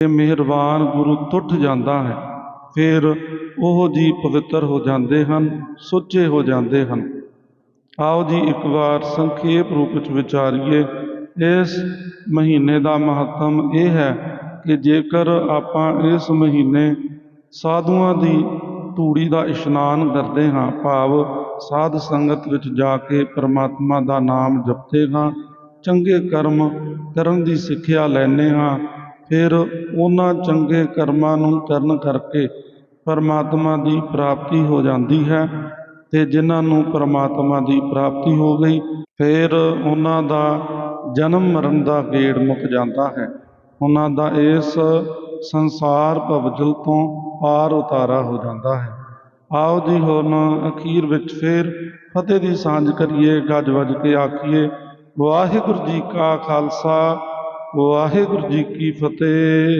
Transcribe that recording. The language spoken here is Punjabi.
ਤੇ ਮਿਹਰਬਾਨ ਗੁਰੂ ਟੁੱਟ ਜਾਂਦਾ ਹੈ। ਫਿਰ ਉਹ ਜੀ ਪਵਿੱਤਰ ਹੋ ਜਾਂਦੇ ਹਨ, ਸੁੱਚੇ ਹੋ ਜਾਂਦੇ ਹਨ। ਆਓ ਜੀ ਇੱਕ ਵਾਰ ਸੰਖੇਪ ਰੂਪ ਵਿੱਚ ਵਿਚਾਰੀਏ। ਇਸ ਮਹੀਨੇ ਦਾ ਮਹੱਤਵ ਇਹ ਹੈ ਕਿ ਜੇਕਰ ਆਪਾਂ ਇਸ ਮਹੀਨੇ ਸਾਧੂਆਂ ਦੀ ਧੂੜੀ ਦਾ ਇਸ਼ਨਾਨ ਕਰਦੇ ਹਾਂ, ਭਾਵ ਸਾਧ ਸੰਗਤ ਵਿੱਚ ਜਾ ਕੇ ਪਰਮਾਤਮਾ ਦਾ ਨਾਮ ਜਪਦੇ ਹਾਂ, ਚੰਗੇ ਕਰਮ ਕਰਨ ਦੀ ਸਿੱਖਿਆ ਲੈਂਦੇ ਹਾਂ ਫਿਰ ਉਹਨਾਂ ਚੰਗੇ ਕਰਮਾਂ ਨੂੰ ਕਰਨ ਕਰਕੇ ਪਰਮਾਤਮਾ ਦੀ ਪ੍ਰਾਪਤੀ ਹੋ ਜਾਂਦੀ ਹੈ ਤੇ ਜਿਨ੍ਹਾਂ ਨੂੰ ਪਰਮਾਤਮਾ ਦੀ ਪ੍ਰਾਪਤੀ ਹੋ ਗਈ, ਫਿਰ ਉਹਨਾਂ ਦਾ ਜਨਮ ਮਰਨ ਦਾ ਗੇੜ ਮੁੱਕ ਜਾਂਦਾ ਹੈ। ਉਹਨਾਂ ਦਾ ਇਸ ਸੰਸਾਰ ਭਵਜਲ ਤੋਂ ਪਾਰ ਉਤਾਰਾ ਹੋ ਜਾਂਦਾ ਹੈ। ਆਓ ਜੀ ਹੁਣ ਅਖੀਰ ਵਿੱਚ ਫਿਰ ਫਤਿਹ ਦੀ ਸਾਂਝ ਕਰੀਏ, ਗੱਜ ਵੱਜ ਕੇ ਆਖੀਏ, ਵਾਹਿਗੁਰੂ ਜੀ ਕਾ ਖਾਲਸਾ ਵਾਹਿਗੁਰੂ ਜੀ ਕੀ ਫਤਿਹ।